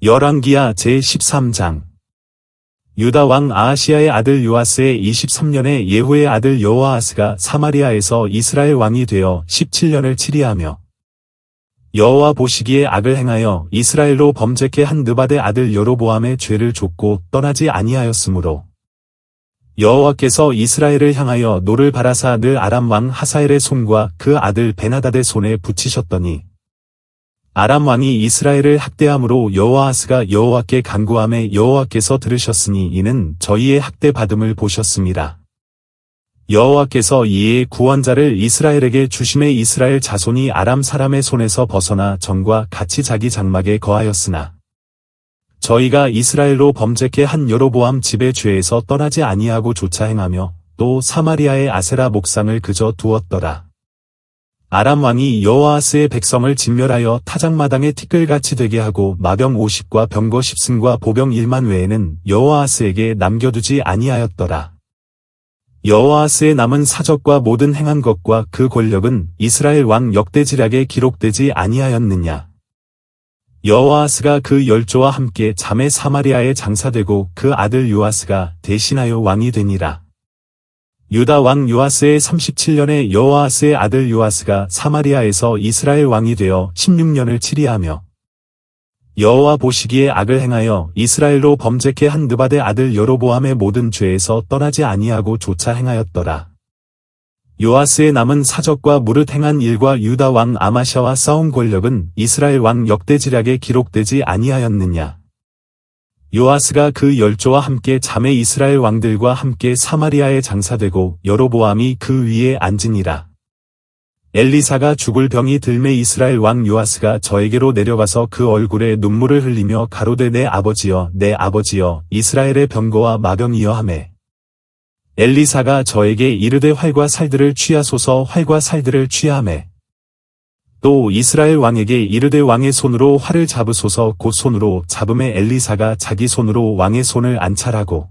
열왕기야 제13장. 유다 왕 아하시아의 아들 요아스의 23년에 예후의 아들 여호아스가 사마리아에서 이스라엘 왕이 되어 17년을 치리하며 여호와 보시기에 악을 행하여 이스라엘로 범죄케 한 느바데 아들 여로보암의 죄를 줬고 떠나지 아니하였으므로 여호와께서 이스라엘을 향하여 노를 바라사 늘 아람 왕 하사엘의 손과 그 아들 베나닷의 손에 붙이셨더니 아람 왕이 이스라엘을 학대함으로 여호아스가 여호와께 간구함에 여호와께서 들으셨으니 이는 저희의 학대 받음을 보셨습니다. 여호와께서 이에 구원자를 이스라엘에게 주심에 이스라엘 자손이 아람 사람의 손에서 벗어나 전과 같이 자기 장막에 거하였으나 저희가 이스라엘로 범죄케 한 여로보암 집의 죄에서 떠나지 아니하고 조차 행하며 또 사마리아의 아세라 목상을 그저 두었더라. 아람 왕이 여호아스의 백성을 진멸하여 타작마당에 티끌같이 되게 하고 마병 50과 병거 10승과 보병 1만 외에는 여호아스에게 남겨두지 아니하였더라. 여호아스의 남은 사적과 모든 행한 것과 그 권력은 이스라엘 왕 역대지략에 기록되지 아니하였느냐. 여호아스가 그 열조와 함께 잠에 사마리아에 장사되고 그 아들 요아스가 대신하여 왕이 되니라. 유다 왕 요아스의 37년에 여호아스의 아들 요아스가 사마리아에서 이스라엘 왕이 되어 16년을 치리하며 여호와 보시기에 악을 행하여 이스라엘로 범죄케 한 느바데 아들 여로보암의 모든 죄에서 떠나지 아니하고 조차 행하였더라. 요아스의 남은 사적과 무릇 행한 일과 유다 왕 아마샤와 싸운 권력은 이스라엘 왕 역대지략에 기록되지 아니하였느냐. 요아스가 그 열조와 함께 자매 이스라엘 왕들과 함께 사마리아에 장사되고 여로보암이 그 위에 앉으니라. 엘리사가 죽을 병이 들매 이스라엘 왕 요아스가 저에게로 내려가서 그 얼굴에 눈물을 흘리며 가로되 내 아버지여 내 아버지여 이스라엘의 병거와 마병이여 하매 엘리사가 저에게 이르되 활과 살들을 취하소서 활과 살들을 취하매 또 이스라엘 왕에게 이르되 왕의 손으로 활을 잡으소서 곧 손으로 잡음에 엘리사가 자기 손으로 왕의 손을 안찰하고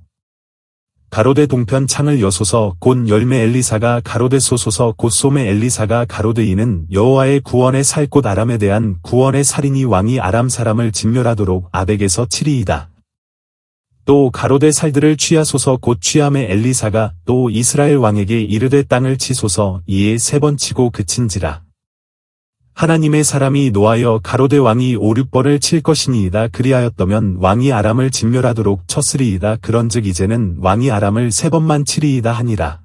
가로대 동편 창을 여소서 곧 열매 엘리사가 가로대 소소서 곧 소매 엘리사가 가로대 이는 여호와의 구원의 살 곳 아람에 대한 구원의 살인이 왕이 아람 사람을 진멸하도록 아벡에서 치리이다. 또 가로대 살들을 취하소서 곧 취함에 엘리사가 또 이스라엘 왕에게 이르되 땅을 치소서 이에 세 번 치고 그친지라. 하나님의 사람이 노하여 가로대 왕이 오륙벌을 칠 것이니이다 그리하였더면 왕이 아람을 진멸하도록 쳤으리이다 그런즉 이제는 왕이 아람을 세 번만 치리이다 하니라.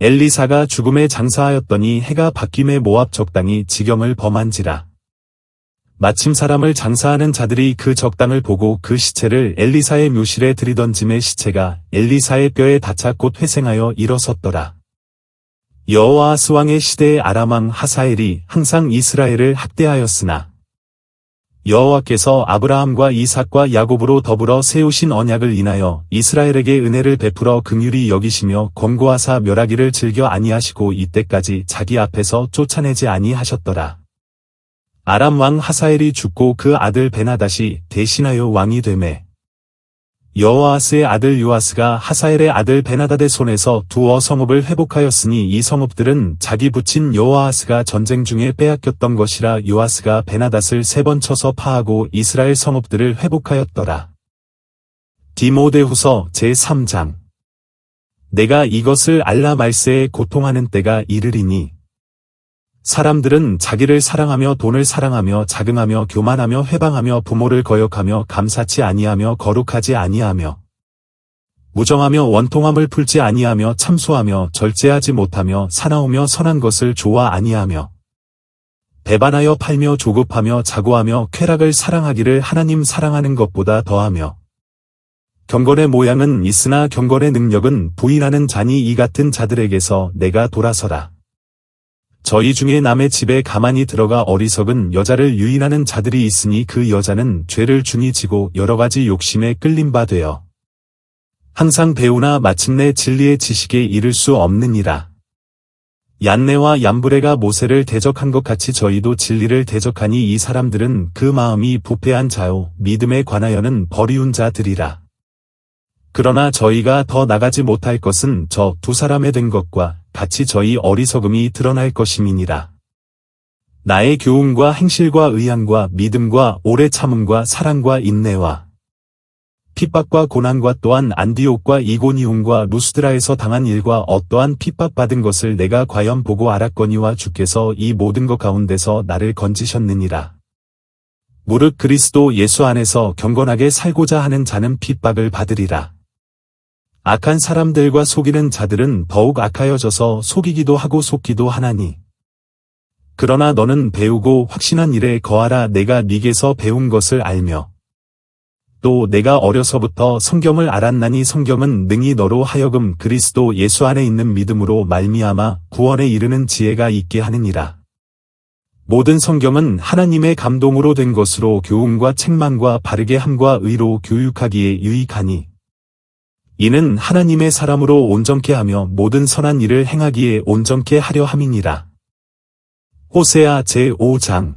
엘리사가 죽음에 장사하였더니 해가 바뀜에 모압 적당히 지경을 범한지라. 마침 사람을 장사하는 자들이 그 적당을 보고 그 시체를 엘리사의 묘실에 들이던 짐의 시체가 엘리사의 뼈에 닿자 곧 회생하여 일어섰더라. 여호와스 왕의 시대의 아람왕 하사엘이 항상 이스라엘을 학대하였으나 여호와께서 아브라함과 이삭과 야곱으로 더불어 세우신 언약을 인하여 이스라엘에게 은혜를 베풀어 긍휼히 여기시며 권고하사 멸하기를 즐겨 아니하시고 이때까지 자기 앞에서 쫓아내지 아니하셨더라. 아람 왕 하사엘이 죽고 그 아들 베나다시 대신하여 왕이 되매 여호아스의 아들 요아스가 하사엘의 아들 베나다의 손에서 두어 성읍을 회복하였으니 이 성읍들은 자기 부친 여호아스가 전쟁 중에 빼앗겼던 것이라 요아스가 베나닷을 세 번 쳐서 파하고 이스라엘 성읍들을 회복하였더라. 디모데후서 제3장 내가 이것을 알라 말세에 고통하는 때가 이르리니 사람들은 자기를 사랑하며 돈을 사랑하며 자긍하며 교만하며 회방하며 부모를 거역하며 감사치 아니하며 거룩하지 아니하며 무정하며 원통함을 풀지 아니하며 참소하며 절제하지 못하며 사나우며 선한 것을 좋아 아니하며 배반하여 팔며 조급하며 자고하며 쾌락을 사랑하기를 하나님 사랑하는 것보다 더하며 경건의 모양은 있으나 경건의 능력은 부인하는 자니 이 같은 자들에게서 내가 돌아서라. 저희 중에 남의 집에 가만히 들어가 어리석은 여자를 유인하는 자들이 있으니 그 여자는 죄를 중히 지고 여러가지 욕심에 끌림 바 되어 항상 배우나 마침내 진리의 지식에 이를 수 없느니라. 얀네와 얀브레가 모세를 대적한 것 같이 저희도 진리를 대적하니 이 사람들은 그 마음이 부패한 자요 믿음에 관하여는 버리운 자들이라. 그러나 저희가 더 나가지 못할 것은 저 두 사람의 된 것과 같이 저희 어리석음이 드러날 것임이니라. 나의 교훈과 행실과 의향과 믿음과 오래 참음과 사랑과 인내와 핍박과 고난과 또한 안디옥과 이고니움과 루스드라에서 당한 일과 어떠한 핍박받은 것을 내가 과연 보고 알았거니와 주께서 이 모든 것 가운데서 나를 건지셨느니라. 무릇 그리스도 예수 안에서 경건하게 살고자 하는 자는 핍박을 받으리라. 악한 사람들과 속이는 자들은 더욱 악하여져서 속이기도 하고 속기도 하나니. 그러나 너는 배우고 확신한 일에 거하라 내가 네게서 배운 것을 알며. 또 내가 어려서부터 성경을 알았나니 성경은 능히 너로 하여금 그리스도 예수 안에 있는 믿음으로 말미암아 구원에 이르는 지혜가 있게 하느니라. 모든 성경은 하나님의 감동으로 된 것으로 교훈과 책망과 바르게 함과 의로 교육하기에 유익하니 이는 하나님의 사람으로 온전케 하며 모든 선한 일을 행하기에 온전케 하려 함이니라. 호세아 제5장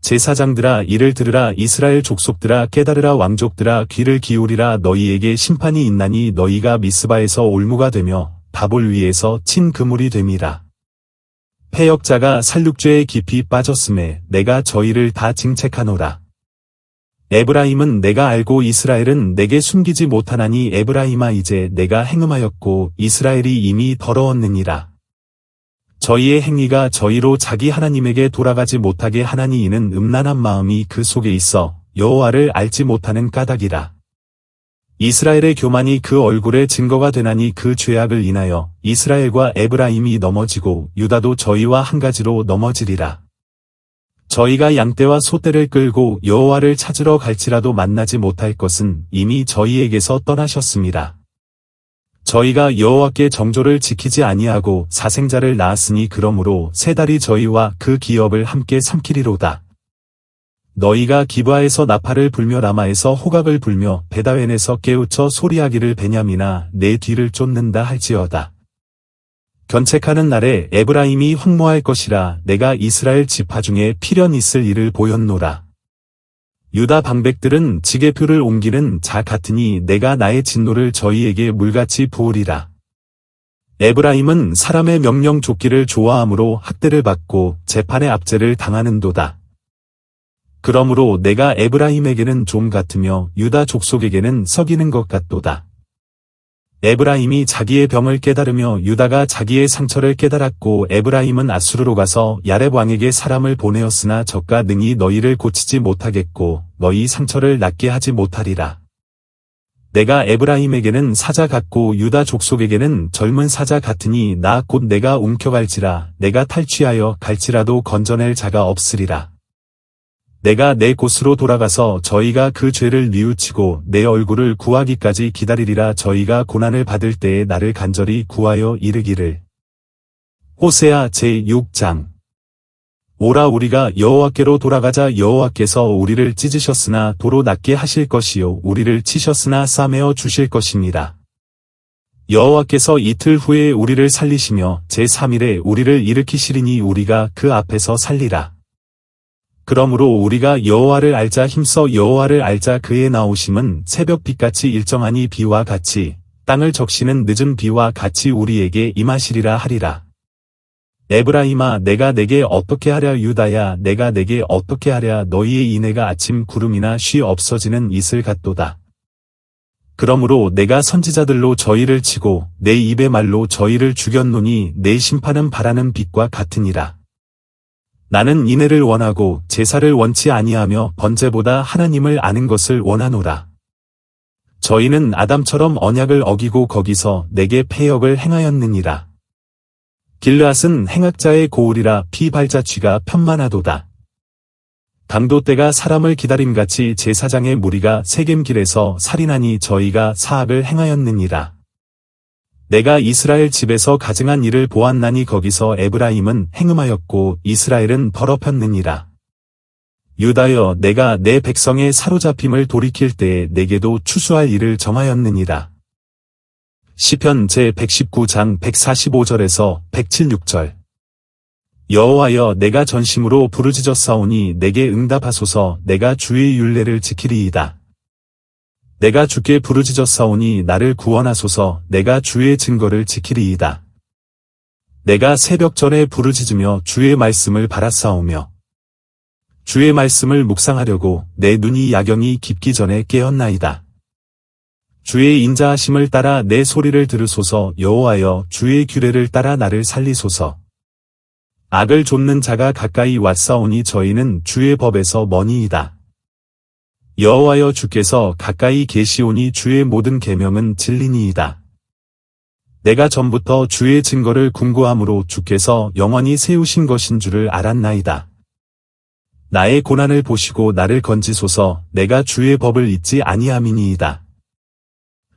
제사장들아 이를 들으라 이스라엘 족속들아 깨달으라 왕족들아 귀를 기울이라 너희에게 심판이 있나니 너희가 미스바에서 올무가 되며 바볼 위에서 친 그물이 됨이라. 패역자가 살육죄에 깊이 빠졌음에 내가 저희를 다 징책하노라. 에브라임은 내가 알고 이스라엘은 내게 숨기지 못하나니 에브라임아 이제 내가 행음하였고 이스라엘이 이미 더러웠느니라. 저희의 행위가 저희로 자기 하나님에게 돌아가지 못하게 하나니 이는 음란한 마음이 그 속에 있어 여호와를 알지 못하는 까닭이라. 이스라엘의 교만이 그 얼굴에 증거가 되나니 그 죄악을 인하여 이스라엘과 에브라임이 넘어지고 유다도 저희와 한 가지로 넘어지리라. 저희가 양떼와 소떼를 끌고 여호와를 찾으러 갈지라도 만나지 못할 것은 이미 저희에게서 떠나셨습니다. 저희가 여호와께 정조를 지키지 아니하고 사생자를 낳았으니 그러므로 세 달이 저희와 그 기업을 함께 삼키리로다. 너희가 기바에서 나팔을 불며 라마에서 호각을 불며 베다웬에서 깨우쳐 소리하기를 베냐미나 내 뒤를 쫓는다 할지어다. 견책하는 날에 에브라임이 황무할 것이라 내가 이스라엘 지파 중에 필연 있을 일을 보였노라. 유다 방백들은 지게표를 옮기는 자 같으니 내가 나의 진노를 저희에게 물같이 부으리라. 에브라임은 사람의 명령 쫓기를 좋아하므로 학대를 받고 재판의 압제를 당하는도다. 그러므로 내가 에브라임에게는 좀 같으며 유다 족속에게는 석이는 것 같도다. 에브라임이 자기의 병을 깨달으며 유다가 자기의 상처를 깨달았고 에브라임은 아수르로 가서 야렙 왕에게 사람을 보내었으나 저가 능히 너희를 고치지 못하겠고 너희 상처를 낫게 하지 못하리라. 내가 에브라임에게는 사자 같고 유다 족속에게는 젊은 사자 같으니 나 곧 내가 움켜갈지라 내가 탈취하여 갈지라도 건져낼 자가 없으리라. 내가 내 곳으로 돌아가서 저희가 그 죄를 뉘우치고 내 얼굴을 구하기까지 기다리리라 저희가 고난을 받을 때에 나를 간절히 구하여 이르기를. 호세아 제6장 오라 우리가 여호와께로 돌아가자 여호와께서 우리를 찢으셨으나 도로 낫게 하실 것이요 우리를 치셨으나 싸매어 주실 것입니다. 여호와께서 이틀 후에 우리를 살리시며 제3일에 우리를 일으키시리니 우리가 그 앞에서 살리라. 그러므로 우리가 여호와를 알자 힘써 여호와를 알자 그의 나오심은 새벽 빛같이 일정하니 비와 같이 땅을 적시는 늦은 비와 같이 우리에게 임하시리라 하리라. 에브라임아 내가 내게 어떻게 하랴 유다야 내가 내게 어떻게 하랴 너희의 인애가 아침 구름이나 쉬 없어지는 이슬 같도다. 그러므로 내가 선지자들로 저희를 치고 내 입의 말로 저희를 죽였노니 내 심판은 바라는 빛과 같으니라. 나는 인애를 원하고 제사를 원치 아니하며 번제보다 하나님을 아는 것을 원하노라. 저희는 아담처럼 언약을 어기고 거기서 내게 폐역을 행하였느니라. 길르앗은 행악자의 고울이라 피발자취가 편만하도다. 강도 때가 사람을 기다림같이 제사장의 무리가 세겜길에서 살인하니 저희가 사악을 행하였느니라. 내가 이스라엘 집에서 가증한 일을 보았나니 거기서 에브라임은 행음하였고 이스라엘은 더럽혔느니라. 유다여 내가 내 백성의 사로잡힘을 돌이킬 때에 내게도 추수할 일을 정하였느니라. 시편 제119장 145절에서 176절 여호와여 내가 전심으로 부르짖었사오니 내게 응답하소서 내가 주의 율례를 지키리이다. 내가 주께 부르짖었사오니 나를 구원하소서 내가 주의 증거를 지키리이다. 내가 새벽 전에 부르짖으며 주의 말씀을 바라싸우며 주의 말씀을 묵상하려고 내 눈이 야경이 깊기 전에 깨었나이다. 주의 인자하심을 따라 내 소리를 들으소서 여호와여 주의 규례를 따라 나를 살리소서. 악을 좇는 자가 가까이 왔사오니 저희는 주의 법에서 머니이다. 여호와여 주께서 가까이 계시오니 주의 모든 계명은 진리니이다. 내가 전부터 주의 증거를 궁구함으로 주께서 영원히 세우신 것인 줄을 알았나이다. 나의 고난을 보시고 나를 건지소서 내가 주의 법을 잊지 아니함이니이다.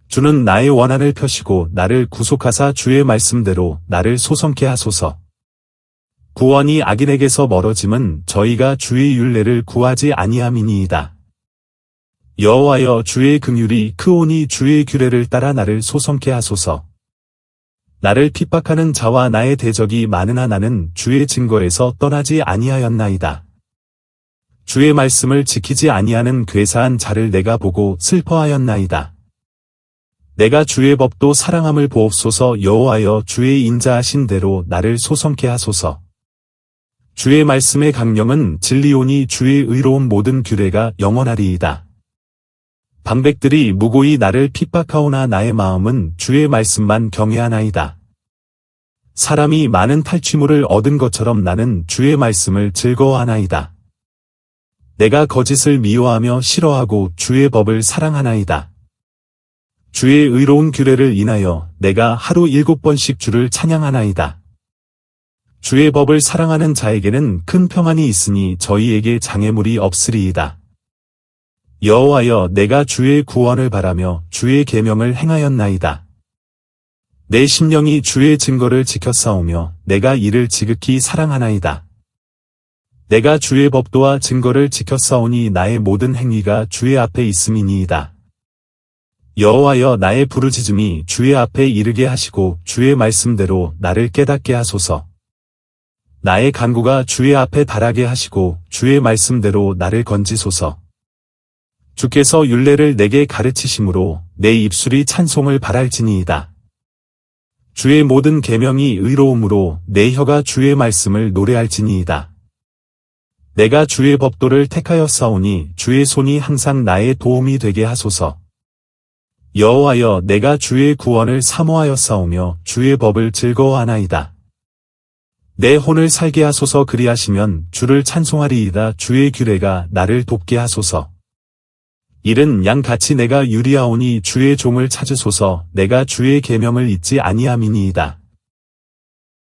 주는 나의 원한을 펴시고 나를 구속하사 주의 말씀대로 나를 소성케 하소서. 구원이 악인에게서 멀어짐은 저희가 주의 윤례를 구하지 아니함이니이다. 여호와여 주의 긍휼이 크오니 주의 규례를 따라 나를 소성케 하소서. 나를 핍박하는 자와 나의 대적이 많으나 나는 주의 증거에서 떠나지 아니하였나이다. 주의 말씀을 지키지 아니하는 괴사한 자를 내가 보고 슬퍼하였나이다. 내가 주의 법도 사랑함을 보옵소서 여호와여 주의 인자하신 대로 나를 소성케 하소서. 주의 말씀의 강령은 진리오니 주의 의로운 모든 규례가 영원하리이다. 방백들이 무고히 나를 핍박하오나 나의 마음은 주의 말씀만 경외하나이다. 사람이 많은 탈취물을 얻은 것처럼 나는 주의 말씀을 즐거워하나이다. 내가 거짓을 미워하며 싫어하고 주의 법을 사랑하나이다. 주의 의로운 규례를 인하여 내가 하루 일곱 번씩 주를 찬양하나이다. 주의 법을 사랑하는 자에게는 큰 평안이 있으니 저희에게 장애물이 없으리이다. 여호와여 내가 주의 구원을 바라며 주의 계명을 행하였나이다. 내 심령이 주의 증거를 지켰사오며 내가 이를 지극히 사랑하나이다. 내가 주의 법도와 증거를 지켰사오니 나의 모든 행위가 주의 앞에 있음이니이다. 여호와여 나의 부르짖음이 주의 앞에 이르게 하시고 주의 말씀대로 나를 깨닫게 하소서. 나의 간구가 주의 앞에 달하게 하시고 주의 말씀대로 나를 건지소서. 주께서 윤례를 내게 가르치심으로 내 입술이 찬송을 바랄지니이다. 주의 모든 계명이 의로움으로 내 혀가 주의 말씀을 노래할지니이다. 내가 주의 법도를 택하였사오니 주의 손이 항상 나의 도움이 되게 하소서. 여호와여 내가 주의 구원을 사모하였사오며 주의 법을 즐거워하나이다. 내 혼을 살게 하소서 그리하시면 주를 찬송하리이다 주의 규례가 나를 돕게 하소서. 이른 양 같이 내가 유리하오니 주의 종을 찾으소서 내가 주의 계명을 잊지 아니함이니이다.